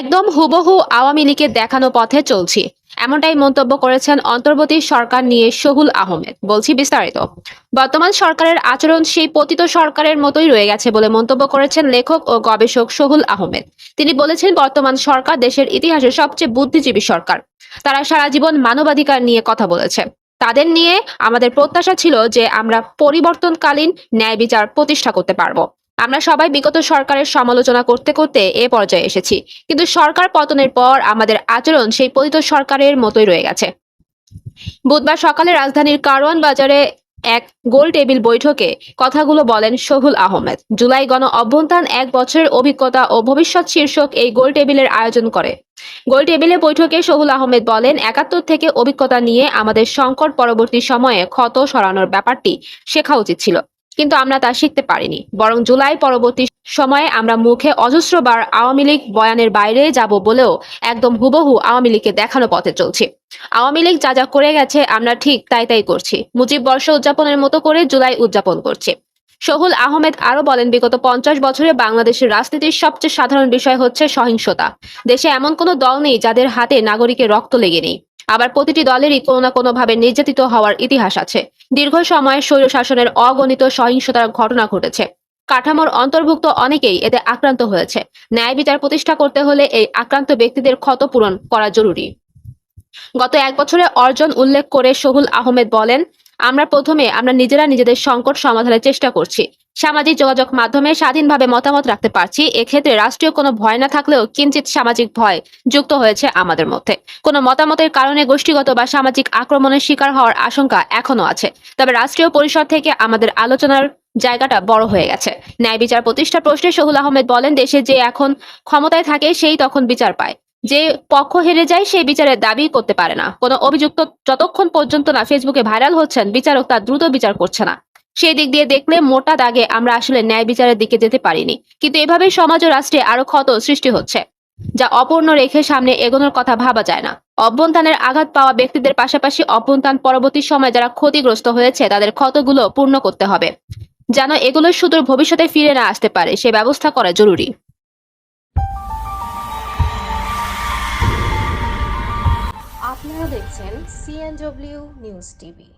একদম হুবহু আওয়ামী লীগের দেখানো পথে চলছি। এমনটাই মন্তব্য করেছেন অন্তর্বর্তী সরকার নিয়ে শহুল আহমেদ। বলছি বিস্তারিত। বর্তমান সরকারের আচরণ সেই পতিত সরকারের মতোই রয়ে গেছে বলে মন্তব্য করেছেন লেখক ও গবেষক শহুল আহমেদ। তিনি বলেছেন, বর্তমান সরকার দেশের ইতিহাসে সবচেয়ে বুদ্ধিজীবী সরকার। তারা সারা জীবন মানবাধিকার নিয়ে কথা বলেছে। তাদের নিয়ে আমাদের প্রত্যাশা ছিল যে আমরা পরিবর্তনকালীন ন্যায় বিচার প্রতিষ্ঠা করতে পারব। আমরা সবাই বিগত সরকারের সমালোচনা করতে করতে এ পর্যায়ে এসেছি। কিন্তু সরকার পতনের পর আমাদের আচরণ সেই পতিত সরকারের মতোই রয়ে গেছে। বুধবার সকালে রাজধানীর কারওয়ান বাজারে এক গোল টেবিল বৈঠকে কথাগুলো বলেন শহুল আহমেদ। জুলাই গণ অভ্যন্থান এক বছরের অভিজ্ঞতা ও ভবিষ্যৎ শীর্ষক এই গোল টেবিলের আয়োজন করে। গোল টেবিলে বৈঠকে শহুল আহমেদ বলেন, একাত্তর থেকে অভিজ্ঞতা নিয়ে আমাদের সংকট পরবর্তী সময়ে ক্ষত সরানোর ব্যাপারটি শেখা উচিত ছিল। কিন্তু আমরা তা শিখতে পারিনি। বরং জুলাই পরবর্তী সময়ে আমরা মুখে অজস্রবার আওয়ামী লীগ বয়ানের বাইরে যাব বলেও একদম হুবহু আওয়ামী লীগকে দেখানো পথে চলছি। আওয়ামী লীগ যা যা করে গেছে আমরা ঠিক তাই তাই করছি। মুজিব বর্ষ উদযাপনের মতো করে জুলাই উদযাপন করছে। শহুল আহমেদ আরও বলেন, বিগত পঞ্চাশ বছরে বাংলাদেশের রাজনীতির সবচেয়ে সাধারণ বিষয় হচ্ছে সহিংসতা। দেশে এমন কোনো দল নেই যাদের হাতে নাগরিকের রক্ত লেগে নেই। আবার প্রতিটি দলেরই কোনো না কোনো ভাবে নির্যাতিত হওয়ার ইতিহাস আছে। দীর্ঘ সময়ে স্বৈর শাসনের অগণিত সহিংসতার ঘটনা ঘটেছে। কাঠামোর অন্তর্ভুক্ত অনেকেই এতে আক্রান্ত হয়েছে। ন্যায় বিচার প্রতিষ্ঠা করতে হলে এই আক্রান্ত ব্যক্তিদের ক্ষত পূরণ করা জরুরি। গত এক বছরে অর্জন উল্লেখ করে সহুল আহমেদ বলেন, আমরা প্রথমে আমরা নিজেরা নিজেদের সংকট সমাধানের চেষ্টা করছি। সামাজিক যোগাযোগ মাধ্যমে স্বাধীনভাবে মতামত রাখতে পারছি। এক্ষেত্রে রাষ্ট্রীয় কোনো ভয় না থাকলেও কিঞ্চিত সামাজিক ভয় যুক্ত হয়েছে আমাদের মধ্যে। কোনো মতামতের কারণে গোষ্ঠীগত বা সামাজিক আক্রমণের শিকার হওয়ার আশঙ্কা এখনও আছে। তবে রাষ্ট্রীয় পরিষদ থেকে আমাদের আলোচনার জায়গাটা বড় হয়ে গেছে। ন্যায় বিচার প্রতিষ্ঠা প্রশ্নে শহুল আহমেদ বলেন, দেশে যে এখন ক্ষমতায় থাকে, সেই তখন বিচার পায়। যে পক্ষ হেরে যায় সেই বিচারের দাবি করতে পারে না। কোনো অভিযুক্ত যতক্ষণ পর্যন্ত না ফেসবুকে ভাইরাল হচ্ছেন, বিচারক তার দ্রুত বিচার করছে না। সেই দিক দিয়ে দেখলে মোটা দাগে আমরা আসলে ন্যায় বিচারের দিকে যেতে পারিনি। কিন্তু এভাবে সমাজ ও রাষ্ট্রে আরও ক্ষত সৃষ্টি হচ্ছে, যা অপূর্ণ রেখে সামনে এগোনোর কথা ভাবা যায় না। অভ্যন্তানের আঘাত পাওয়া ব্যক্তিদের পাশাপাশি অভ্যন্তান পরবর্তী সময় যারা ক্ষতিগ্রস্ত হয়েছে, তাদের ক্ষতগুলো পূর্ণ করতে হবে, যেন এগুলো সুদূর ভবিষ্যতে ফিরে না আসতে পারে। সে ব্যবস্থা করা জরুরি। আপনারা দেখছেন সিএনডব্লিউ নিউজ টিভি